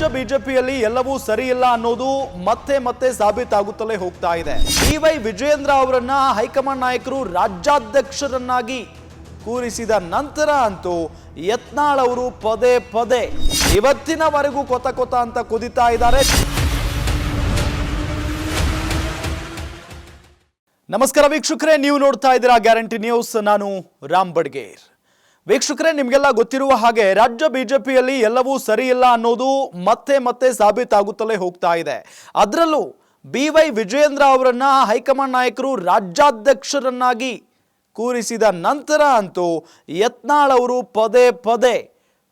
ರಾಜ್ಯ ಬಿಜೆಪಿಯಲ್ಲಿ ಎಲ್ಲವೂ ಸರಿಯಿಲ್ಲ ಅನ್ನೋದು ಮತ್ತೆ ಮತ್ತೆ ಸಾಬೀತಾಗುತ್ತಲೇ ಹೋಗ್ತಾ ಇದೆ. ಡಿ ವೈ ವಿಜಯೇಂದ್ರ ಅವರನ್ನ ಹೈಕಮಾಂಡ್ ನಾಯಕರು ರಾಜ್ಯಾಧ್ಯಕ್ಷರನ್ನಾಗಿ ಕೂರಿಸಿದ ನಂತರ ಅಂತೂ ಯತ್ನಾಳ್ ಅವರು ಪದೇ ಪದೇ ಇವತ್ತಿನವರೆಗೂ ಕೊತ ಕೊತ ಅಂತ ಕುದಿತಾ ಇದ್ದಾರೆ. ನಮಸ್ಕಾರ ವೀಕ್ಷಕರೇ, ನೀವು ನೋಡ್ತಾ ಇದ್ದೀರಾ ಗ್ಯಾರಂಟಿ ನ್ಯೂಸ್. ನಾನು ರಾಮ್ ಬಡ್ಗೇರ್. ವೀಕ್ಷಕರೇ, ನಿಮಗೆಲ್ಲ ಗೊತ್ತಿರುವ ಹಾಗೆ ರಾಜ್ಯ ಬಿಜೆಪಿಯಲ್ಲಿ ಎಲ್ಲವೂ ಸರಿಯಿಲ್ಲ ಅನ್ನೋದು ಮತ್ತೆ ಮತ್ತೆ ಸಾಬೀತಾಗುತ್ತಲೇ ಹೋಗ್ತಾ ಇದೆ. ಅದರಲ್ಲೂ ಬಿ ವೈ ವಿಜಯೇಂದ್ರ ಅವರನ್ನ ಹೈಕಮಾಂಡ್ ನಾಯಕರು ರಾಜ್ಯಾಧ್ಯಕ್ಷರನ್ನಾಗಿ ಕೂರಿಸಿದ ನಂತರ ಅಂತೂ ಯತ್ನಾಳ್ ಅವರು ಪದೇ ಪದೇ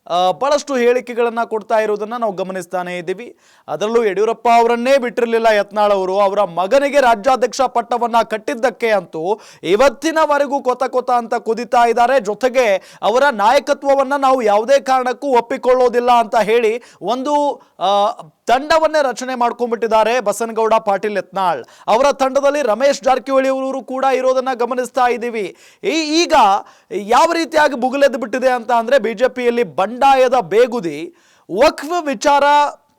ಆ, ಬಹಳಷ್ಟು ಹೇಳಿಕೆಗಳನ್ನು ಕೊಡ್ತಾ ಇರೋದನ್ನ ನಾವು ಗಮನಿಸ್ತಾನೆ ಇದ್ದೀವಿ. ಅದರಲ್ಲೂ ಯಡಿಯೂರಪ್ಪ ಅವರನ್ನೇ ಬಿಟ್ಟಿರಲಿಲ್ಲ ಯತ್ನಾಳ್ ಅವರು. ಅವರ ಮಗನಿಗೆ ರಾಜ್ಯಾಧ್ಯಕ್ಷ ಪಟ್ಟವನ್ನು ಕಟ್ಟಿದ್ದಕ್ಕೆ ಅಂತೂ ಇವತ್ತಿನವರೆಗೂ ಕೊತ ಕೊತ ಅಂತ ಕುದಿತಾ ಇದ್ದಾರೆ. ಜೊತೆಗೆ ಅವರ ನಾಯಕತ್ವವನ್ನು ನಾವು ಯಾವುದೇ ಕಾರಣಕ್ಕೂ ಒಪ್ಪಿಕೊಳ್ಳೋದಿಲ್ಲ ಅಂತ ಹೇಳಿ ಒಂದು ತಂಡವನ್ನೇ ರಚನೆ ಮಾಡ್ಕೊಂಡ್ಬಿಟ್ಟಿದ್ದಾರೆ ಬಸನಗೌಡ, ಪಾಟೀಲ್ ಯತ್ನಾಳ್. ಅವರ ತಂಡದಲ್ಲಿ ರಮೇಶ್ ಜಾರಕಿಹೊಳಿ ಅವರು ಕೂಡ ಇರೋದನ್ನ ಗಮನಿಸ್ತಾ ಇದ್ದೀವಿ. ಈಗ ಯಾವ ರೀತಿಯಾಗಿ ಬುಗುಲೆದ್ದು ಬಿಟ್ಟಿದೆ ಅಂತ ಅಂದ್ರೆ ಬಿಜೆಪಿಯಲ್ಲಿ ಬಂಡಾಯದ ಬೇಗುದಿ, ವಕ್ಫ್ ವಿಚಾರ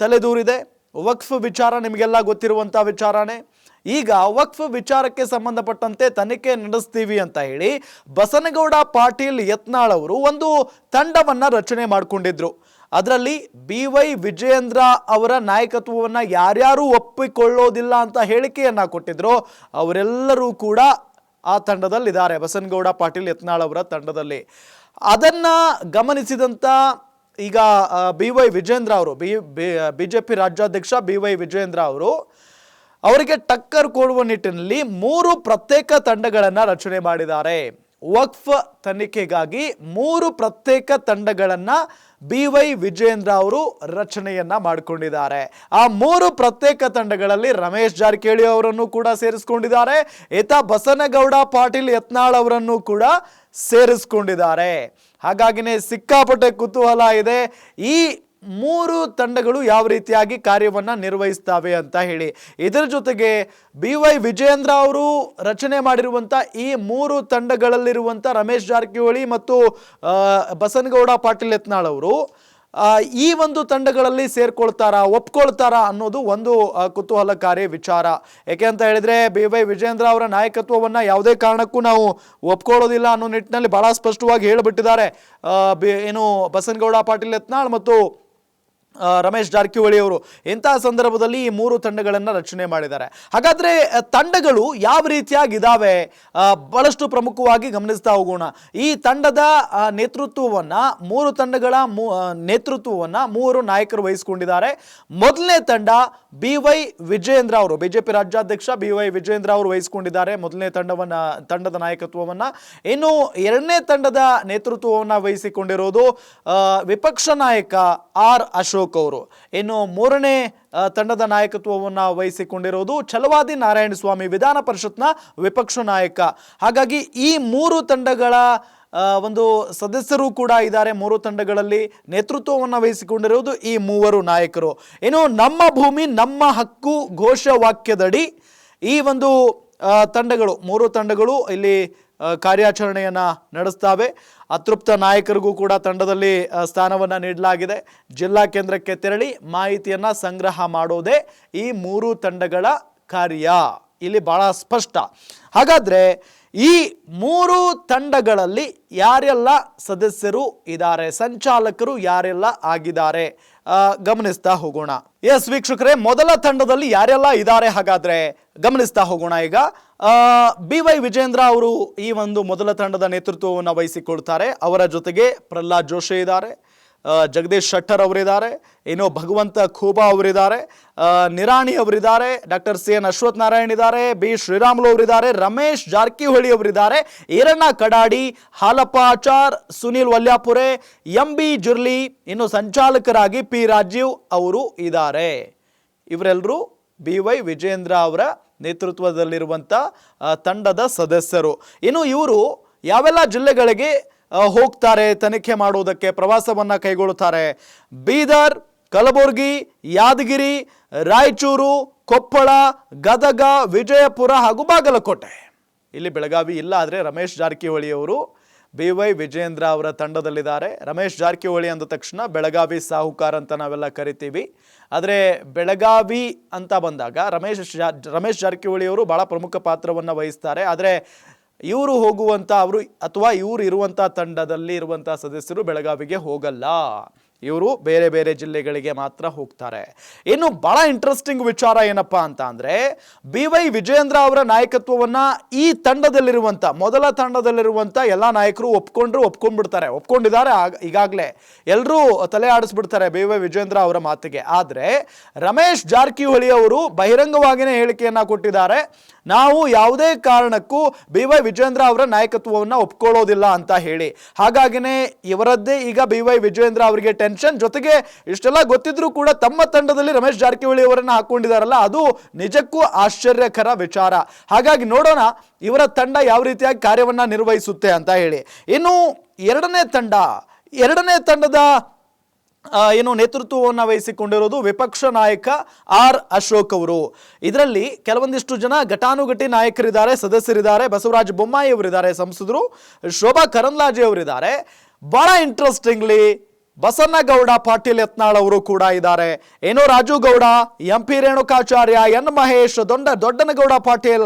ತಲೆದೂರಿದೆ. ವಕ್ಫ್ ವಿಚಾರ ನಿಮಗೆಲ್ಲ ಗೊತ್ತಿರುವಂಥ ವಿಚಾರನೇ. ಈಗ ವಕ್ಫ್ ವಿಚಾರಕ್ಕೆ ಸಂಬಂಧಪಟ್ಟಂತೆ ತನಿಖೆ ನಡೆಸ್ತೀವಿ ಅಂತ ಹೇಳಿ ಬಸನಗೌಡ, ಪಾಟೀಲ್ ಯತ್ನಾಳ್ ಅವರು ಒಂದು ತಂಡವನ್ನು ರಚನೆ ಮಾಡಿಕೊಂಡಿದ್ರು. ಅದರಲ್ಲಿ ಬಿ ವೈ ವಿಜಯೇಂದ್ರ ಅವರ ನಾಯಕತ್ವವನ್ನು ಯಾರ್ಯಾರು ಒಪ್ಪಿಕೊಳ್ಳೋದಿಲ್ಲ ಅಂತ ಹೇಳಿಕೆಯನ್ನು ಕೊಟ್ಟಿದ್ರು. ಅವರೆಲ್ಲರೂ ಕೂಡ ಆ ತಂಡದಲ್ಲಿದ್ದಾರೆ. ಬಸನಗೌಡ, ಪಾಟೀಲ್, ಯತ್ನಾಳ್ ಅವರ ತಂಡದಲ್ಲಿ. ಅದನ್ನು ಗಮನಿಸಿದಂಥ ಈಗ ಬಿ ವೈ ವಿಜೇಂದ್ರ ಅವರು, ಬಿ ಜೆ ಪಿ ರಾಜ್ಯಾಧ್ಯಕ್ಷ ಬಿ ವೈ ವಿಜೇಂದ್ರ ಅವರು, ಅವರಿಗೆ ಟಕ್ಕರ್ ಕೊಡುವ ನಿಟ್ಟಿನಲ್ಲಿ ಮೂರು ಪ್ರತ್ಯೇಕ ತಂಡಗಳನ್ನು ರಚನೆ ಮಾಡಿದ್ದಾರೆ. ವಕ್ಫ್ ತನಿಖೆಗಾಗಿ ಮೂರು ಪ್ರತ್ಯೇಕ ತಂಡಗಳನ್ನು ಬಿ ವೈ ವಿಜೇಂದ್ರ ಅವರು ರಚನೆಯನ್ನ ಮಾಡಿಕೊಂಡಿದ್ದಾರೆ. ಆ ಮೂರು ಪ್ರತ್ಯೇಕ ತಂಡಗಳಲ್ಲಿ ರಮೇಶ್ ಜಾರಕಿಹೊಳಿ ಅವರನ್ನು ಕೂಡ ಸೇರಿಸಿಕೊಂಡಿದ್ದಾರೆ. ಈತ ಬಸನಗೌಡ, ಪಾಟೀಲ್ ಯತ್ನಾಳ್ ಅವರನ್ನು ಕೂಡ ಸೇರಿಸ್ಕೊಂಡಿದ್ದಾರೆ. ಹಾಗಾಗಿನೇ ಸಿಕ್ಕಾಪಟ್ಟೆ ಕುತೂಹಲ ಇದೆ. ಈ ಮೂರು ತಂಡಗಳು ಯಾವ ರೀತಿಯಾಗಿ ಕಾರ್ಯವನ್ನ ನಿರ್ವಹಿಸ್ತವೆ ಅಂತ ಹೇಳಿ. ಇದರ ಜೊತೆಗೆ ಬಿ ವೈ ವಿಜಯೇಂದ್ರ ಅವರು ರಚನೆ ಮಾಡಿರುವಂಥ ಈ ಮೂರು ತಂಡಗಳಲ್ಲಿರುವಂಥ ರಮೇಶ್ ಜಾರಕಿಹೊಳಿ ಮತ್ತು ಬಸನಗೌಡ ಪಾಟೀಲ್ ಯತ್ನಾಳ್ ಅವರು ಈ ಒಂದು ತಂಡಗಳಲ್ಲಿ ಸೇರ್ಕೊಳ್ತಾರಾ, ಒಪ್ಕೊಳ್ತಾರಾ ಅನ್ನೋದು ಒಂದು ಕುತೂಹಲಕಾರಿ ವಿಚಾರ. ಯಾಕೆ ಅಂತ ಹೇಳಿದ್ರೆ ಬಿ ವೈ ವಿಜಯೇಂದ್ರ ಅವರ ನಾಯಕತ್ವವನ್ನು ಯಾವುದೇ ಕಾರಣಕ್ಕೂ ನಾವು ಒಪ್ಕೊಳ್ಳೋದಿಲ್ಲ ಅನ್ನೋ ನಿಟ್ಟಿನಲ್ಲಿ ಬಹಳ ಸ್ಪಷ್ಟವಾಗಿ ಹೇಳಿಬಿಟ್ಟಿದ್ದಾರೆ. ಏನು ಬಸನಗೌಡ ಪಾಟೀಲ್ ಯತ್ನಾಳ್ ಮತ್ತು ರಮೇಶ್ ಜಾರಕಿಹೊಳಿ ಅವರು ಇಂತಹ ಸಂದರ್ಭದಲ್ಲಿ ಈ ಮೂರು ತಂಡಗಳನ್ನು ರಚನೆ ಮಾಡಿದ್ದಾರೆ. ಹಾಗಾದ್ರೆ ತಂಡಗಳು ಯಾವ ರೀತಿಯಾಗಿದ್ದಾವೆ ಆ, ಬಹಳಷ್ಟು ಪ್ರಮುಖವಾಗಿ ಗಮನಿಸ್ತಾ ಹೋಗೋಣ. ಈ ತಂಡದ ನೇತೃತ್ವವನ್ನು ಮೂರು ತಂಡಗಳ ಮೂ- ನೇತೃತ್ವವನ್ನು ನೇತೃತ್ವವನ್ನ ಮೂವರು ನಾಯಕರು ವಹಿಸಿಕೊಂಡಿದ್ದಾರೆ. ಮೊದಲನೇ ತಂಡ ಬಿ ವೈ ವಿಜಯೇಂದ್ರ ಅವರು ಬಿಜೆಪಿ ರಾಜ್ಯಾಧ್ಯಕ್ಷ ಬಿ ವೈ ವಿಜಯೇಂದ್ರ ಅವರು ವಹಿಸಿಕೊಂಡಿದ್ದಾರೆ ಮೊದಲನೇ ತಂಡವನ್ನು ತಂಡದ ನಾಯಕತ್ವವನ್ನು. ಇನ್ನು ಎರಡನೇ ತಂಡದ ನೇತೃತ್ವವನ್ನು ವಹಿಸಿಕೊಂಡಿರೋದು ವಿಪಕ್ಷ ನಾಯಕ ಆರ್ ಅಶೋಕ್. ಅವರು. ಇನ್ನು ಮೂರನೇ ತಂಡದ ನಾಯಕತ್ವವನ್ನು ವಹಿಸಿಕೊಂಡಿರುವುದು ಛಲವಾದಿ ನಾರಾಯಣ ಸ್ವಾಮಿ ವಿಧಾನ ಪರಿಷತ್ನ ವಿಪಕ್ಷ ನಾಯಕ. ಹಾಗಾಗಿ ಈ ಮೂರು ತಂಡಗಳ ಒಂದು ಸದಸ್ಯರು ಕೂಡ ಇದ್ದಾರೆ. ಮೂರು ತಂಡಗಳಲ್ಲಿ ನೇತೃತ್ವವನ್ನು ವಹಿಸಿಕೊಂಡಿರುವುದು ಈ ಮೂವರು ನಾಯಕರು. ಇನ್ನು ನಮ್ಮ ಭೂಮಿ, ನಮ್ಮ ಹಕ್ಕು ಘೋಷವಾಕ್ಯದಡಿ ಈ ಒಂದು ತಂಡಗಳು, ಮೂರು ತಂಡಗಳು ಇಲ್ಲಿ ಕಾರ್ಯಾಚರಣೆಯನ್ನ ನಡೆಸ್ತಾವೆ. ಅತೃಪ್ತ ನಾಯಕರಿಗೂ ಕೂಡ ತಂಡದಲ್ಲಿ ಸ್ಥಾನವನ್ನು ನೀಡಲಾಗಿದೆ. ಜಿಲ್ಲಾ ಕೇಂದ್ರಕ್ಕೆ ತೆರಳಿ ಮಾಹಿತಿಯನ್ನು ಸಂಗ್ರಹ ಮಾಡೋದೇ ಈ ಮೂರು ತಂಡಗಳ ಕಾರ್ಯ. ಇಲ್ಲಿ ಬಹಳ ಸ್ಪಷ್ಟ. ಹಾಗಾದ್ರೆ ಈ ಮೂರು ತಂಡಗಳಲ್ಲಿ ಯಾರೆಲ್ಲ ಸದಸ್ಯರು ಇದ್ದಾರೆ, ಸಂಚಾಲಕರು ಯಾರೆಲ್ಲ ಆಗಿದ್ದಾರೆ ಗಮನಿಸ್ತಾ ಹೋಗೋಣ. ಎಸ್, ವೀಕ್ಷಕರೇ, ಮೊದಲ ತಂಡದಲ್ಲಿ ಯಾರೆಲ್ಲ ಇದ್ದಾರೆ ಹಾಗಾದ್ರೆ ಗಮನಿಸ್ತಾ ಹೋಗೋಣ ಈಗ. ಬಿ ವೈ ವಿಜೇಂದ್ರ ಅವರು ಈ ಒಂದು ಮೊದಲ ತಂಡದ ನೇತೃತ್ವವನ್ನು ವಹಿಸಿಕೊಳ್ತಾರೆ ಅವರ ಜೊತೆಗೆ ಪ್ರಹ್ಲಾದ್ ಜೋಶಿ ಇದ್ದಾರೆ. ಜಗದೀಶ್ ಶೆಟ್ಟರ್ ಅವರಿದ್ದಾರೆ, ಇನ್ನು ಭಗವಂತ ಖೂಬಾ ಅವರಿದ್ದಾರೆ ನಿರಾಣಿ ಅವರಿದ್ದಾರೆ, doctor C N Ashwath Narayan ಇದ್ದಾರೆ, ಬಿ ಶ್ರೀರಾಮುಲು ಅವರಿದ್ದಾರೆ, ರಮೇಶ್ ಜಾರಕಿಹೊಳಿ ಅವರಿದ್ದಾರೆ, ಈರಣ್ಣ ಕಡಾಡಿ, ಹಾಲಪ್ಪ ಆಚಾರ್, ಸುನಿಲ್ ವಲ್ಯಾಪುರೆ, ಎಂ ಬಿ ಜುರ್ಲಿ, ಇನ್ನು ಸಂಚಾಲಕರಾಗಿ ಪಿ ರಾಜೀವ್ ಅವರು ಇದ್ದಾರೆ. ಇವರೆಲ್ಲರೂ ಬಿ ವೈ ವಿಜೇಂದ್ರ ಅವರ ನೇತೃತ್ವದಲ್ಲಿರುವಂಥ ತಂಡದ ಸದಸ್ಯರು. ಇನ್ನು ಇವರು ಯಾವೆಲ್ಲ ಜಿಲ್ಲೆಗಳಿಗೆ ಹೋಗ್ತಾರೆ, ತನಿಖೆ ಮಾಡುವುದಕ್ಕೆ ಪ್ರವಾಸವನ್ನು ಕೈಗೊಳ್ಳುತ್ತಾರೆ. ಬೀದರ್, ಕಲಬುರಗಿ, ಯಾದಗಿರಿ, ರಾಯಚೂರು, ಕೊಪ್ಪಳ, ಗದಗ, ವಿಜಯಪುರ ಹಾಗೂ ಬಾಗಲಕೋಟೆ. ಇಲ್ಲಿ ಬೆಳಗಾವಿ ಇಲ್ಲ ಆದರೆ ರಮೇಶ್ ಜಾರಕಿಹೊಳಿ ಅವರು ಬಿ ವೈ ವಿಜೇಂದ್ರ ಅವರ ತಂಡದಲ್ಲಿದ್ದಾರೆ. ರಮೇಶ್ ಜಾರಕಿಹೊಳಿ ಅಂದ ತಕ್ಷಣ ಬೆಳಗಾವಿ ಸಾಹುಕಾರ ಅಂತ ನಾವೆಲ್ಲ ಕರಿತೀವಿ. ಆದರೆ ಬೆಳಗಾವಿ ಅಂತ ಬಂದಾಗ ರಮೇಶ್ ರಮೇಶ್ ಜಾರಕಿಹೊಳಿ ಅವರು ಭಾಳ ಪ್ರಮುಖ ಪಾತ್ರವನ್ನು ವಹಿಸ್ತಾರೆ. ಆದರೆ ಇವರು ಹೋಗುವಂಥ ಅವರು ಅಥವಾ ಇವರು ಇರುವಂಥ ತಂಡದಲ್ಲಿ ಇರುವಂಥ ಸದಸ್ಯರು ಬೆಳಗಾವಿಗೆ ಹೋಗಲ್ಲ. ಇವರು ಬೇರೆ ಬೇರೆ ಜಿಲ್ಲೆಗಳಿಗೆ ಮಾತ್ರ ಹೋಗ್ತಾರೆ. ಇನ್ನು ಬಹಳ ಇಂಟ್ರೆಸ್ಟಿಂಗ್ ವಿಚಾರ ಏನಪ್ಪ ಅಂತ ಅಂದರೆ, ಬಿ ವೈ ವಿಜಯೇಂದ್ರ ಅವರ ನಾಯಕತ್ವವನ್ನ ಈ ತಂಡದಲ್ಲಿರುವಂಥ ಮೊದಲ ತಂಡದಲ್ಲಿರುವಂಥ ಎಲ್ಲ ನಾಯಕರು ಒಪ್ಕೊಂಡ್ರು, ಒಪ್ಕೊಂಡ್ಬಿಡ್ತಾರೆ. ಒಪ್ಕೊಂಡಿದ್ದಾರೆ ಈಗಾಗಲೇ. ಎಲ್ಲರೂ ತಲೆ ಆಡಿಸ್ಬಿಡ್ತಾರೆ ಬಿ ವೈ ವಿಜೇಂದ್ರ ಅವರ ಮಾತಿಗೆ. ಆದರೆ, ರಮೇಶ್ ಜಾರಕಿಹೊಳಿ ಅವರು ಬಹಿರಂಗವಾಗಿಯೇ ಹೇಳಿಕೆಯನ್ನ ಕೊಟ್ಟಿದ್ದಾರೆ. ನಾವು ಯಾವುದೇ ಕಾರಣಕ್ಕೂ ಬಿ ವೈ ವಿಜಯೇಂದ್ರ ಅವರ ನಾಯಕತ್ವವನ್ನು ಒಪ್ಕೊಳ್ಳೋದಿಲ್ಲ ಅಂತ ಹೇಳಿ. ಹಾಗಾಗಿನೇ ಇವರದ್ದೇ ಈಗ ಬಿ ವೈ ವಿಜಯೇಂದ್ರ ಅವರಿಗೆ ಟೆನ್ಷನ್ ಜೊತೆಗೆ ಇಷ್ಟೆಲ್ಲ ಗೊತ್ತಿದ್ರೂ ಕೂಡ ತಮ್ಮ ತಂಡದಲ್ಲಿ ರಮೇಶ್ ಜಾರಕಿಹೊಳಿ ಅವರನ್ನು ಹಾಕೊಂಡಿದಾರಲ್ಲ, ಅದು ನಿಜಕ್ಕೂ ಆಶ್ಚರ್ಯಕರ ವಿಚಾರ. ಹಾಗಾಗಿ ನೋಡೋಣ ಇವರ ತಂಡ ಯಾವ ರೀತಿಯಾಗಿ ಕಾರ್ಯವನ್ನ ನಿರ್ವಹಿಸುತ್ತೆ ಅಂತ ಹೇಳಿ. ಇನ್ನು ಎರಡನೇ ತಂಡ, ಎರಡನೇ ತಂಡದ ಏನು ನೇತೃತ್ವವನ್ನು ವಹಿಸಿಕೊಂಡಿರೋದು ವಿಪಕ್ಷ ನಾಯಕ ಆರ್ ಅಶೋಕ್ ಅವರು. ಇದರಲ್ಲಿ ಕೆಲವೊಂದಿಷ್ಟು ಜನ ಘಟಾನುಘಟಿ ನಾಯಕರಿದ್ದಾರೆ, ಸದಸ್ಯರಿದ್ದಾರೆ. ಬಸವರಾಜ ಬೊಮ್ಮಾಯಿ ಅವರಿದ್ದಾರೆ, ಸಂಸದರು. ಶೋಭಾ ಕರಂದ್ಲಾಜೆ ಅವರಿದ್ದಾರೆ. ಬಹಳ ಇಂಟ್ರೆಸ್ಟಿಂಗ್ಲಿ ಬಸನ್ನಗೌಡ ಪಾಟೀಲ್ ಯತ್ನಾಳ್ ಅವರು ಕೂಡ ಇದ್ದಾರೆ. ಏನೋ Raju Gowda M P Renukacharya, N Mahesh ದೊಡ್ಡ Doddanagouda, Patil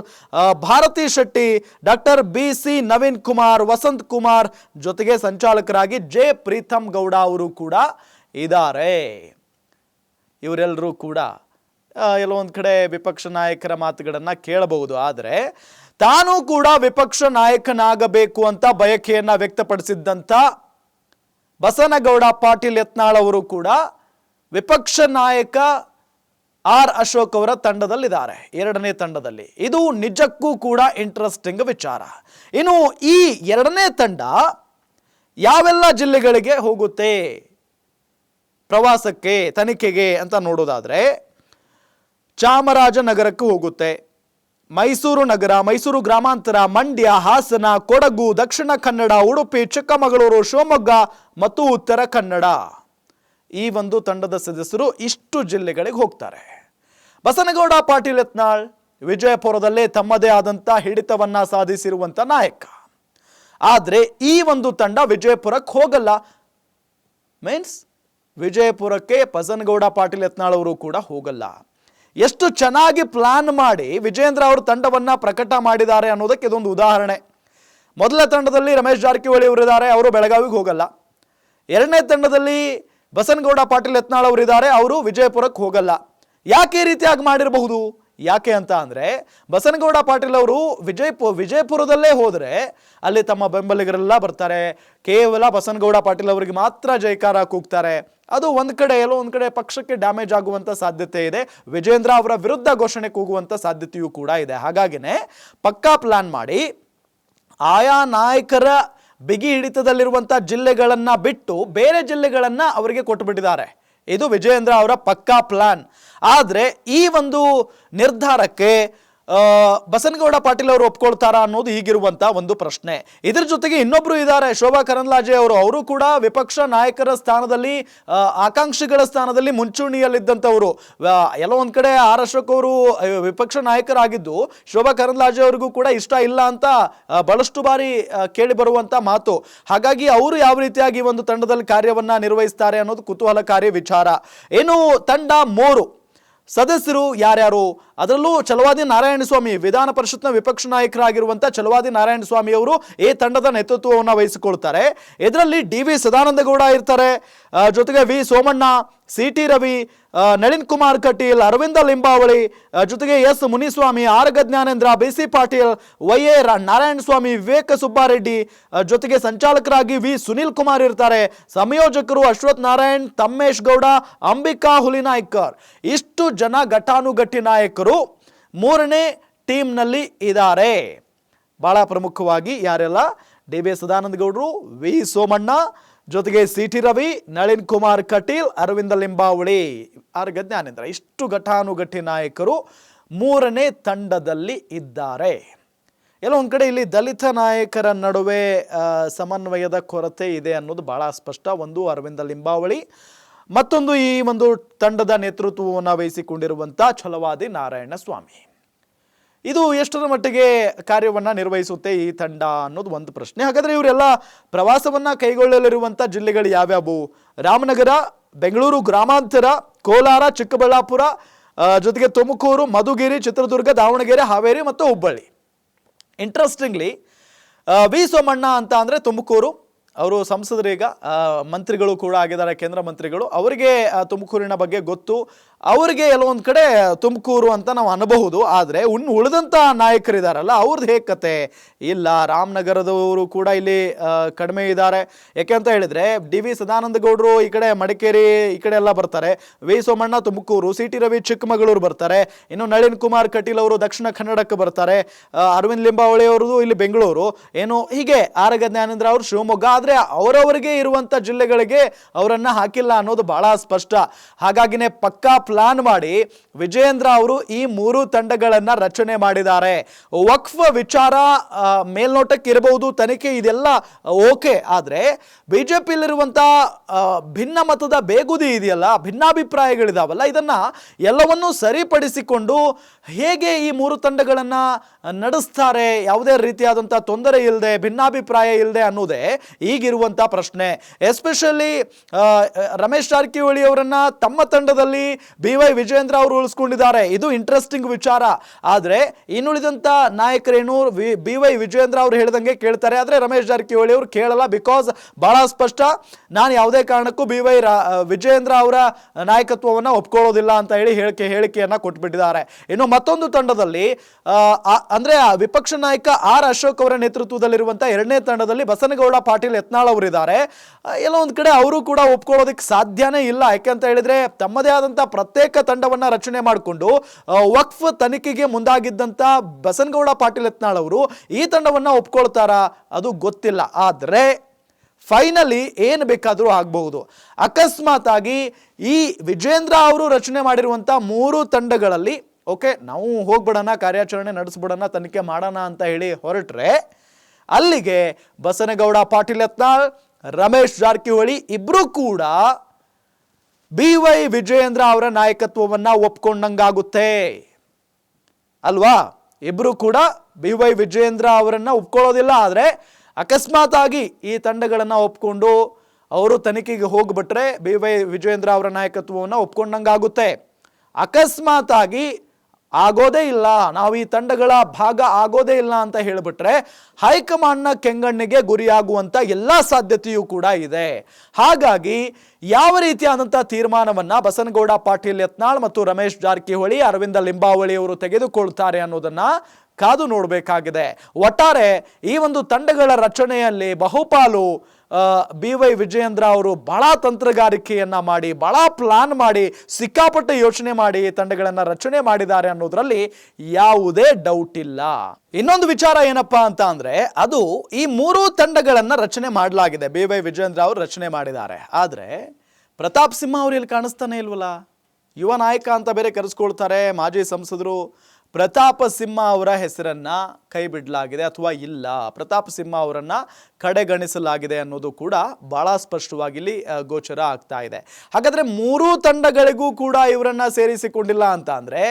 Bharathi Shetty, doctor B C Naveen Kumar, Vasanth Kumar ಜೊತೆಗೆ ಸಂಚಾಲಕರಾಗಿ ಜೆ ಪ್ರೀತಮ್ ಗೌಡ ಅವರು ಕೂಡ ಇದ್ದಾರೆ. ಇವರೆಲ್ಲರೂ ಕೂಡ ಕೆಲವೊಂದು ಕಡೆ ವಿಪಕ್ಷ ನಾಯಕರ ಮಾತುಗಳನ್ನು ಕೇಳಬಹುದು. ಆದರೆ, ತಾನು ಕೂಡ ವಿಪಕ್ಷ ನಾಯಕನಾಗಬೇಕು ಅಂತ ಬಯಕೆಯನ್ನು ವ್ಯಕ್ತಪಡಿಸಿದ್ದಂಥ ಬಸನಗೌಡ, ಪಾಟೀಲ್ ಯತ್ನಾಳ್ ಅವರು ಕೂಡ ವಿಪಕ್ಷ ನಾಯಕ ಆರ್ ಅಶೋಕ್ ಅವರ ತಂಡದಲ್ಲಿದ್ದಾರೆ. ಎರಡನೇ ತಂಡದಲ್ಲಿ. ಇದು ನಿಜಕ್ಕೂ ಕೂಡ ಇಂಟ್ರೆಸ್ಟಿಂಗ್ ವಿಚಾರ. ಇನ್ನು ಈ ಎರಡನೇ ತಂಡ ಯಾವೆಲ್ಲ ಜಿಲ್ಲೆಗಳಿಗೆ ಹೋಗುತ್ತೆ? ಪ್ರವಾಸಕ್ಕೆ, ತನಿಖೆಗೆ ಅಂತ ನೋಡೋದಾದ್ರೆ ಚಾಮರಾಜನಗರಕ್ಕೆ ಹೋಗುತ್ತೆ. ಮೈಸೂರು ನಗರ, ಮೈಸೂರು ಗ್ರಾಮಾಂತರ, ಮಂಡ್ಯ, ಹಾಸನ, ಕೊಡಗು, ದಕ್ಷಿಣ ಕನ್ನಡ, ಉಡುಪಿ, ಚಿಕ್ಕಮಗಳೂರು, ಶಿವಮೊಗ್ಗ ಮತ್ತು ಉತ್ತರ ಕನ್ನಡ. ಈ ಒಂದು ತಂಡದ ಸದಸ್ಯರು ಇಷ್ಟು ಜಿಲ್ಲೆಗಳಿಗೆ ಹೋಗ್ತಾರೆ. ಬಸನಗೌಡ, ಪಾಟೀಲ್ ಯತ್ನಾಳ್ ವಿಜಯಪುರದಲ್ಲೇ ತಮ್ಮದೇ ಆದಂಥ ಹಿಡಿತವನ್ನ ಸಾಧಿಸಿರುವಂಥ ನಾಯಕ. ಆದರೆ ಈ ಒಂದು ತಂಡ ವಿಜಯಪುರಕ್ಕೆ ಹೋಗಲ್ಲ. ಮೀನ್ಸ್ ವಿಜಯಪುರಕ್ಕೆ ಬಸನಗೌಡ, ಪಾಟೀಲ್ ಯತ್ನಾಳ್ ಅವರು ಕೂಡ ಹೋಗಲ್ಲ. ಎಷ್ಟು ಚೆನ್ನಾಗಿ ಪ್ಲಾನ್ ಮಾಡಿ ವಿಜೇಂದ್ರ ಅವರು ತಂಡವನ್ನ ಪ್ರಕಟ ಮಾಡಿದ್ದಾರೆ ಅನ್ನೋದಕ್ಕೆ ಇದೊಂದು ಉದಾಹರಣೆ. ಮೊದಲ ತಂಡದಲ್ಲಿ ರಮೇಶ್ ಜಾರಕಿಹೊಳಿ ಅವರಿದ್ದಾರೆ ಅವರು ಬೆಳಗಾವಿಗೆ ಹೋಗಲ್ಲ. ಎರಡನೇ ತಂಡದಲ್ಲಿ ಬಸನಗೌಡ ಪಾಟೀಲ್ ಯತ್ನಾಳ್ ಅವರಿದ್ದಾರೆ ಅವರು ವಿಜಯಪುರಕ್ಕೆ ಹೋಗಲ್ಲ. ಯಾಕೆ ರೀತಿಯಾಗಿ ಮಾಡಿರಬಹುದು? ಯಾಕೆ ಅಂತ ಅಂದರೆ ಬಸನಗೌಡ ಪಾಟೀಲ್ ಅವರು ವಿಜಯಪು, ವಿಜಯಪುರದಲ್ಲೇ ಹೋದರೆ ಅಲ್ಲಿ ತಮ್ಮ ಬೆಂಬಲಿಗರೆಲ್ಲ ಬರ್ತಾರೆ. ಕೇವಲ ಬಸನಗೌಡ ಪಾಟೀಲ್ ಅವರಿಗೆ ಮಾತ್ರ ಜೈಕಾರ ಕೂಗ್ತಾರೆ. ಅದು ಒಂದು ಕಡೆ ಎಲ್ಲೋ ಒಂದು ಕಡೆ ಪಕ್ಷಕ್ಕೆ ಡ್ಯಾಮೇಜ್ ಆಗುವಂತ ಸಾಧ್ಯತೆ ಇದೆ. ವಿಜೇಂದ್ರ ಅವರ ವಿರುದ್ಧ ಘೋಷಣೆ ಕೂಗುವಂತ ಸಾಧ್ಯತೆಯೂ ಕೂಡ ಇದೆ. ಹಾಗಾಗಿನೇ ಪಕ್ಕಾ ಪ್ಲಾನ್ ಮಾಡಿ ಆಯಾ ನಾಯಕರ ಬಿಗಿ ಹಿಡಿತದಲ್ಲಿರುವಂಥ ಜಿಲ್ಲೆಗಳನ್ನು ಬಿಟ್ಟು ಬೇರೆ ಜಿಲ್ಲೆಗಳನ್ನು ಅವರಿಗೆ ಕೊಟ್ಟುಬಿಟ್ಟಿದ್ದಾರೆ ಇದು ವಿಜಯೇಂದ್ರ ಅವರ ಪಕ್ಕಾ ಪ್ಲಾನ್ ಆದರೆ ಈ ಒಂದು ನಿರ್ಧಾರಕ್ಕೆ ಬಸನಗೌಡ ಪಾಟೀಲ್ ಅವರು ಒಪ್ಕೊಳ್ತಾರಾ ಅನ್ನೋದು ಈಗಿರುವಂತ ಒಂದು ಪ್ರಶ್ನೆ. ಇದರ ಜೊತೆಗೆ ಇನ್ನೊಬ್ರು ಇದ್ದಾರೆ ಶೋಭಾ ಕರಂದ್ಲಾಜೆ ಅವರು. ಅವರು ಕೂಡ ವಿಪಕ್ಷ ನಾಯಕರ ಸ್ಥಾನದಲ್ಲಿ ಆಕಾಂಕ್ಷಿಗಳ ಸ್ಥಾನದಲ್ಲಿ ಮುಂಚೂಣಿಯಲ್ಲಿದ್ದಂಥವರು. ಎಲ್ಲ ಒಂದ್ ಕಡೆ ಆರ್ ಅಶೋಕ್ ಅವರು ವಿಪಕ್ಷ ನಾಯಕರಾಗಿದ್ದು, ಶೋಭಾ ಕರಂದ್ಲಾಜೆ ಅವರಿಗೂ ಕೂಡ ಇಷ್ಟ ಇಲ್ಲ ಅಂತ ಬಹಳಷ್ಟು ಬಾರಿ ಕೇಳಿ ಬರುವಂತ ಮಾತು. ಹಾಗಾಗಿ ಅವರು ಯಾವ ರೀತಿಯಾಗಿ ಒಂದು ತಂಡದಲ್ಲಿ ಕಾರ್ಯವನ್ನ ನಿರ್ವಹಿಸ್ತಾರೆ ಅನ್ನೋದು ಕುತೂಹಲಕಾರಿ ವಿಚಾರ. ಏನು ತಂಡ ಮೂರು. ಸದಸ್ಯರು ಯಾರ್ಯಾರು? ಅದರಲ್ಲೂ ಚಲವಾದಿ ನಾರಾಯಣ ಸ್ವಾಮಿ, ವಿಧಾನ ಪರಿಷತ್ನ ವಿಪಕ್ಷ ನಾಯಕರಾಗಿರುವಂಥ ಚಲವಾದಿ ನಾರಾಯಣ ಸ್ವಾಮಿ ಅವರು ಈ ತಂಡದ ನೇತೃತ್ವವನ್ನು ವಹಿಸಿಕೊಳ್ತಾರೆ. ಇದರಲ್ಲಿ ಡಿ ವಿ ಸದಾನಂದಗೌಡ ಇರ್ತಾರೆ. ಜೊತೆಗೆ V Somanna, C T Ravi Nalin Kumar Kateel, Aravind Limbavali ಜೊತೆಗೆ S Muniswamy Araga Jnanendra, B C Patil, Y A Narayana Swamy, Viveka Subbareddy ಜೊತೆಗೆ ಸಂಚಾಲಕರಾಗಿ ವಿ ಸುನಿಲ್ ಕುಮಾರ್ ಇರ್ತಾರೆ. ಸಂಯೋಜಕರು ಅಶ್ವಥ್ ನಾರಾಯಣ್, ತಮ್ಮೇಶ್ ಗೌಡ, ಅಂಬಿಕಾ ಹುಲಿನಾಯ್ಕರ್. ಇಷ್ಟು ಜನ ಘಟಾನುಘಟಿ ನಾಯಕರು. ಮೂರನೇ ಟೀಮ್ನಲ್ಲಿ ಇದ್ದಾರೆ. ಬಹಳ ಪ್ರಮುಖವಾಗಿ ಯಾರೆಲ್ಲ? ಡಿ ಬಿ ಸದಾನಂದ ಗೌಡರು ವಿ ಸೋಮಣ್ಣ, ಜೊತೆಗೆ ಸಿ ಟಿ ರವಿ, ನಳಿನ್ ಕುಮಾರ್ ಕಟೀಲ್, ಅರವಿಂದ ಲಿಂಬಾವಳಿ. ಆರ್ಗ ಜ್ಞಾನೇಂದ್ರ ಇಷ್ಟು ಘಟಾನುಘಟಿ ನಾಯಕರು ಮೂರನೇ ತಂಡದಲ್ಲಿ ಇದ್ದಾರೆ. ಎಲ್ಲ ಒಂದು ಕಡೆ ಇಲ್ಲಿ ದಲಿತ ನಾಯಕರ ನಡುವೆ ಸಮನ್ವಯದ ಕೊರತೆ ಇದೆ ಅನ್ನೋದು ಭಾಳ ಸ್ಪಷ್ಟ. ಒಂದು ಅರವಿಂದ ಲಿಂಬಾವಳಿ ಮತ್ತೊಂದು ಈ ಒಂದು ತಂಡದ ನೇತೃತ್ವವನ್ನು ವಹಿಸಿಕೊಂಡಿರುವಂಥ ಛಲವಾದಿ ನಾರಾಯಣ ಸ್ವಾಮಿ. ಇದು ಎಷ್ಟರ ಮಟ್ಟಿಗೆ ಕಾರ್ಯವನ್ನ ನಿರ್ವಹಿಸುತ್ತೆ ಈ ತಂಡ ಅನ್ನೋದು ಒಂದು ಪ್ರಶ್ನೆ. ಹಾಗಾದ್ರೆ ಇವರೆಲ್ಲ ಪ್ರವಾಸವನ್ನ ಕೈಗೊಳ್ಳಲಿರುವಂಥ ಜಿಲ್ಲೆಗಳು ಯಾವ್ಯಾವು? ರಾಮನಗರ, ಬೆಂಗಳೂರು ಗ್ರಾಮಾಂತರ, ಕೋಲಾರ, ಚಿಕ್ಕಬಳ್ಳಾಪುರ ಜೊತೆಗೆ ತುಮಕೂರು, ಮಧುಗಿರಿ, ಚಿತ್ರದುರ್ಗ, ದಾವಣಗೆರೆ, ಹಾವೇರಿ ಮತ್ತು ಹುಬ್ಬಳ್ಳಿ. ಇಂಟ್ರೆಸ್ಟಿಂಗ್ಲಿ ವಿ ಸೋಮಣ್ಣ ಅಂತ ಅಂದರೆ ತುಮಕೂರು ಅವರು ಸಂಸದರೀಗ ಮಂತ್ರಿಗಳು ಕೂಡ ಆಗಿದ್ದಾರೆ ಕೇಂದ್ರ ಮಂತ್ರಿಗಳು. ಅವರಿಗೆ ತುಮಕೂರಿನ ಬಗ್ಗೆ ಗೊತ್ತು. ಅವರಿಗೆ ಎಲ್ಲೊಂದು ಕಡೆ ತುಮಕೂರು ಅಂತ ನಾವು ಅನ್ನಬಹುದು ಆದರೆ ಉನ್ ಉಳಿದಂಥ ನಾಯಕರಿದಾರಲ್ಲ ಅವ್ರದ್ದು ಹೇಗೆ ಕತೆ? ಇಲ್ಲ, ರಾಮನಗರದವರು ಕೂಡ ಇಲ್ಲಿ ಕಡಿಮೆ ಇದ್ದಾರೆ ಯಾಕೆ ಅಂತ ಹೇಳಿದ್ರೆ, ಡಿ ವಿ ಸದಾನಂದ ಗೌಡರು ಈ ಕಡೆ ಮಡಿಕೇರಿ, ಈ ಕಡೆ ಎಲ್ಲ ಬರ್ತಾರೆ. V Somanna Tumakuru, C T Ravi Chikkamagaluru ಬರ್ತಾರೆ. ಇನ್ನು ನಳಿನ್ ಕುಮಾರ್ ಕಟೀಲ್ ಅವರು ದಕ್ಷಿಣ ಕನ್ನಡಕ್ಕೆ ಬರ್ತಾರೆ. ಅರವಿಂದ್ ಲಿಂಬಾವಳಿ ಅವರದು ಇಲ್ಲಿ ಬೆಂಗಳೂರು. ಏನು, ಹೀಗೆ ಆರಗ ಜ್ಞಾನೇಂದ್ರ ಅವರು ಶಿವಮೊಗ್ಗ, ಆದರೆ ಅವರವರಿಗೆ ಇರುವಂಥ ಜಿಲ್ಲೆಗಳಿಗೆ ಅವರನ್ನು ಹಾಕಿಲ್ಲ ಅನ್ನೋದು ಬಹಳ ಸ್ಪಷ್ಟ. ಹಾಗಾಗಿನೇ ಪಕ್ಕಾ ಪ್ಲಾನ್ ಮಾಡಿ ವಿಜಯೇಂದ್ರ ಅವರು ಈ ಮೂರು ತಂಡಗಳನ್ನು ರಚನೆ ಮಾಡಿದ್ದಾರೆ. ವಕ್ಫ್ ವಿಚಾರ ಮೇಲ್ನೋಟಕ್ಕೆ ಇರಬಹುದು ತನಿಖೆ ಇದೆಲ್ಲ ಓಕೆ. ಆದರೆ ಬಿಜೆಪಿಯಲ್ಲಿರುವಂಥ ಭಿನ್ನ ಮತದ ಬೇಗುದಿ ಇದೆಯಲ್ಲ, ಭಿನ್ನಾಭಿಪ್ರಾಯಗಳಿದಾವಲ್ಲ, ಇದನ್ನ ಎಲ್ಲವನ್ನೂ ಸರಿಪಡಿಸಿಕೊಂಡು ಹೇಗೆ ಈ ಮೂರು ತಂಡಗಳನ್ನು ನಡೆಸ್ತಾರೆ, ಯಾವುದೇ ರೀತಿಯಾದಂಥ ತೊಂದರೆ ಇಲ್ಲದೆ ಭಿನ್ನಾಭಿಪ್ರಾಯ ಇಲ್ಲದೆ ಅನ್ನೋದೇ ಈಗಿರುವಂಥ ಪ್ರಶ್ನೆ. ಎಸ್ಪೆಷಲಿ ರಮೇಶ್ ಜಾರಕಿಹೊಳಿ ಅವರನ್ನು ತಮ್ಮ ತಂಡದಲ್ಲಿ ಬಿ ವೈ ವಿಜೇಂದ್ರ ಅವರು ಉಳಿಸ್ಕೊಂಡಿದ್ದಾರೆ. ಇದು ಇಂಟ್ರೆಸ್ಟಿಂಗ್ ವಿಚಾರ. ಆದರೆ ಇನ್ನುಳಿದಂಥ ನಾಯಕರೇನು ಬಿ ವೈ ವಿಜೇಂದ್ರ ಅವರು ಹೇಳಿದಂಗೆ ಕೇಳ್ತಾರೆ. ಆದರೆ ರಮೇಶ್ ಜಾರಕಿಹೊಳಿ ಅವರು ಕೇಳಲ್ಲ ಬಿಕಾಸ್ ಬಹಳ ಸ್ಪಷ್ಟ, ನಾನು ಯಾವುದೇ ಕಾರಣಕ್ಕೂ ಬಿ ವೈ ವಿಜೇಂದ್ರ ಅವರ ನಾಯಕತ್ವವನ್ನು ಒಪ್ಕೊಳ್ಳೋದಿಲ್ಲ ಅಂತ ಹೇಳಿ ಹೇಳಿಕೆ, ಹೇಳಿಕೆಯನ್ನು ಕೊಟ್ಬಿಟ್ಟಿದ್ದಾರೆ. ಇನ್ನು ಮತ್ತೊಂದು ತಂಡದಲ್ಲಿ ಅಂದರೆ ವಿಪಕ್ಷ ನಾಯಕ ಆರ್ ಅಶೋಕ್ ಅವರ ನೇತೃತ್ವದಲ್ಲಿರುವಂಥ ಎರಡನೇ ತಂಡದಲ್ಲಿ ಬಸನಗೌಡ, ಪಾಟೀಲ್, ಯತ್ನಾಳ್ ಅವರಿದ್ದಾರೆ. ಇದ್ದಾರೆ ಎಲ್ಲೋ ಒಂದು ಕಡೆ ಅವರು ಕೂಡ ಒಪ್ಕೊಳ್ಳೋದಕ್ಕೆ ಸಾಧ್ಯನೇ ಇಲ್ಲ. ಯಾಕೆಂತ ಹೇಳಿದ್ರೆ ತಮ್ಮದೇ ಆದಂತ ಪ್ರತ್ಯೇಕ ತಂಡವನ್ನ ರಚನೆ ಮಾಡಿಕೊಂಡು ವಕ್ಫ್ ತನಿಖೆಗೆ ಮುಂದಾಗಿದ್ದಂತ ಬಸನಗೌಡ ಪಾಟೀಲ್ ಯತ್ನಾಳ್ ಅವರು ಈ ತಂಡವನ್ನ ಒಪ್ಕೊಳ್ತಾರಾ ಅದು ಗೊತ್ತಿಲ್ಲ. ಆದ್ರೆ ಫೈನಲಿ ಏನು ಬೇಕಾದರೂ ಆಗಬಹುದು. ಅಕಸ್ಮಾತ್ ಆಗಿ ಈ ವಿಜೇಂದ್ರ ಅವರು ರಚನೆ ಮಾಡಿರುವಂಥ ಮೂರು ತಂಡಗಳಲ್ಲಿ, ಓಕೆ, ನಾವು ಹೋಗ್ಬಿಡೋಣ, ಕಾರ್ಯಾಚರಣೆ ನಡೆಸ್ಬಿಡೋಣ, ತನಿಖೆ ಮಾಡೋಣ ಅಂತ ಹೇಳಿ ಹೊರಟ್ರೆ, ಅಲ್ಲಿಗೆ ಬಸನಗೌಡ ಪಾಟೀಲ್ ಯತ್ನಾಳ್, ರಮೇಶ್ ಜಾರಕಿಹೊಳಿ ಇಬ್ಬರೂ ಕೂಡ ಬಿ ವೈ ವಿಜಯೇಂದ್ರ ಅವರ ನಾಯಕತ್ವವನ್ನು ಒಪ್ಕೊಂಡಂಗಾಗುತ್ತೆ. ಅಲ್ವಾ? ಇಬ್ಬರು ಕೂಡ ಬಿ ವೈ ವಿಜಯೇಂದ್ರ ಅವರನ್ನು ಒಪ್ಕೊಳ್ಳೋದಿಲ್ಲ, ಆದರೆ ಅಕಸ್ಮಾತ್ ಆಗಿ ಈ ತಂಡಗಳನ್ನು ಒಪ್ಕೊಂಡು ಅವರು ತನಿಖೆಗೆ ಹೋಗ್ಬಿಟ್ರೆ ಬಿ ವೈ ವಿಜಯೇಂದ್ರ ಅವರ ನಾಯಕತ್ವವನ್ನು ಒಪ್ಕೊಂಡಂಗಾಗುತ್ತೆ. ಅಕಸ್ಮಾತ್ ಆಗಿ ಆಗೋದೇ ಇಲ್ಲ. ನಾವು ಈ ತಂಡಗಳ ಭಾಗ ಆಗೋದೇ ಇಲ್ಲ ಅಂತ ಹೇಳಿಬಿಟ್ರೆ ಹೈಕಮಾಂಡ್ನ ಕೆಂಗಣ್ಣಿಗೆ ಗುರಿಯಾಗುವಂಥ ಎಲ್ಲ ಸಾಧ್ಯತೆಯೂ ಕೂಡ ಇದೆ. ಹಾಗಾಗಿ ಯಾವ ರೀತಿಯಾದಂಥ ತೀರ್ಮಾನವನ್ನು ಬಸನಗೌಡ ಪಾಟೀಲ್ ಯತ್ನಾಳ್ ಮತ್ತು ರಮೇಶ್ ಜಾರಕಿಹೊಳಿ ಅರವಿಂದ ಲಿಂಬಾವಳಿ ಅವರು ತೆಗೆದುಕೊಳ್ತಾರೆ ಅನ್ನೋದನ್ನ ಕಾದು ನೋಡಬೇಕಾಗಿದೆ. ಒಟ್ಟಾರೆ ಈ ಒಂದು ತಂಡಗಳ ರಚನೆಯಲ್ಲಿ ಬಹುಪಾಲು ಬಿ ವೈ ವಿಜಯೇಂದ್ರ ಅವರು ಭಾಳ ತಂತ್ರಗಾರಿಕೆಯನ್ನ ಮಾಡಿ ಭಾಳ ಪ್ಲಾನ್ ಮಾಡಿ, ಸಿಕ್ಕಾಪಟ್ಟೆ ಯೋಚನೆ ಮಾಡಿ ತಂಡಗಳನ್ನು ರಚನೆ ಮಾಡಿದ್ದಾರೆ ಅನ್ನೋದ್ರಲ್ಲಿ ಯಾವುದೇ ಡೌಟ್ ಇಲ್ಲ. ಇನ್ನೊಂದು ವಿಚಾರ ಏನಪ್ಪಾ ಅಂತ ಅಂದ್ರೆ, ಅದು ಈ ಮೂರು ತಂಡಗಳನ್ನ ರಚನೆ ಮಾಡಲಾಗಿದೆ. ಬಿ ವೈ ವಿಜಯೇಂದ್ರ ಅವರು ರಚನೆ ಮಾಡಿದ್ದಾರೆ. ಆದ್ರೆ ಪ್ರತಾಪ್ ಸಿಂಹ ಅವರು ಇಲ್ಲಿ ಕಾಣಿಸ್ತಾನೆ ಇಲ್ವಲ್ಲ? ಯುವ ನಾಯಕ ಅಂತ ಬೇರೆ ಕರೆಸ್ಕೊಳ್ತಾರೆ, ಮಾಜಿ ಸಂಸದರು ಪ್ರತಾಪ ಸಿಂಹ ಅವರ ಹೆಸರನ್ನ ಕೈ ಬಿಡಲಾಗಿದೆ ಅಥವಾ ಇಲ್ಲ? ಪ್ರತಾಪ್ ಸಿಂಹ ಅವರನ್ನು ಕಡೆಗಣಿಸಲಾಗಿದೆ ಅನ್ನೋದು ಕೂಡ ಬಹಳ ಸ್ಪಷ್ಟವಾಗಿ ಇಲ್ಲಿ ಗೋಚರ ಆಗ್ತಾ ಇದೆ. ಹಾಗಾದ್ರೆ ಮೂರೂ ತಂಡಗಳಿಗೂ ಕೂಡ ಇವರನ್ನ ಸೇರಿಸಿಕೊಂಡಿಲ್ಲ ಅಂತ ಅಂದರೆ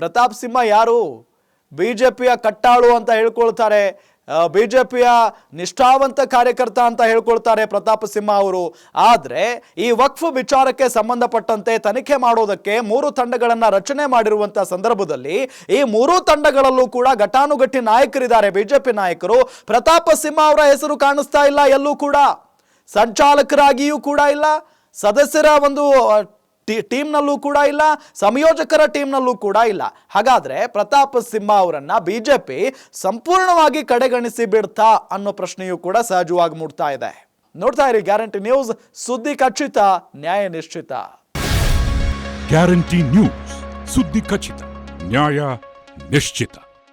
ಪ್ರತಾಪ್ ಸಿಂಹ ಯಾರು? ಬಿಜೆಪಿಯ ಕಟ್ಟಾಳು ಅಂತ ಹೇಳ್ಕೊಳ್ತಾರೆ. ಬಿಜೆಪಿಯ ನಿಷ್ಠಾವಂತ ಕಾರ್ಯಕರ್ತ ಅಂತ ಹೇಳ್ಕೊಳ್ತಾರೆ ಪ್ರತಾಪ ಸಿಂಹ ಅವರು. ಆದರೆ ಈ ವಕ್ಫ್ ವಿಚಾರಕ್ಕೆ ಸಂಬಂಧಪಟ್ಟಂತೆ ತನಿಖೆ ಮಾಡೋದಕ್ಕೆ ಮೂರು ತಂಡಗಳನ್ನು ರಚನೆ ಮಾಡಿರುವಂತ ಸಂದರ್ಭದಲ್ಲಿ ಈ ಮೂರು ತಂಡಗಳಲ್ಲೂ ಕೂಡ ಘಟಾನುಘಟಿ ನಾಯಕರಿದ್ದಾರೆ ಬಿಜೆಪಿ ನಾಯಕರು. ಪ್ರತಾಪ ಸಿಂಹ ಅವರ ಹೆಸರು ಕಾಣಿಸ್ತಾ ಇಲ್ಲ, ಎಲ್ಲೂ ಕೂಡ. ಸಂಚಾಲಕರಾಗಿಯೂ ಕೂಡ ಇಲ್ಲ. ಸದಸ್ಯರ ಒಂದು ಟೀಮ್ನಲ್ಲೂ ಕೂಡ ಇಲ್ಲ, ಸಂಯೋಜಕರ ಟೀಮ್ನಲ್ಲೂ ಕೂಡ ಇಲ್ಲ. ಹಾಗಾದ್ರೆ ಪ್ರತಾಪ್ ಸಿಂಹ ಅವರನ್ನ ಬಿಜೆಪಿ ಸಂಪೂರ್ಣವಾಗಿ ಕಡೆಗಣಿಸಿ ಬಿಡ್ತಾ ಅನ್ನೋ ಪ್ರಶ್ನೆಯೂ ಕೂಡ ಸಹಜವಾಗಿ ಮೂಡ್ತಾ ಇದೆ. ನೋಡ್ತಾ ಇರಿ ಗ್ಯಾರಂಟಿ ನ್ಯೂಸ್, ಸುದ್ದಿ ಖಚಿತ, ನ್ಯಾಯ ನಿಶ್ಚಿತ. ಗ್ಯಾರಂಟಿ ನ್ಯೂಸ್, ಸುದ್ದಿ ಖಚಿತ, ನ್ಯಾಯ ನಿಶ್ಚಿತ.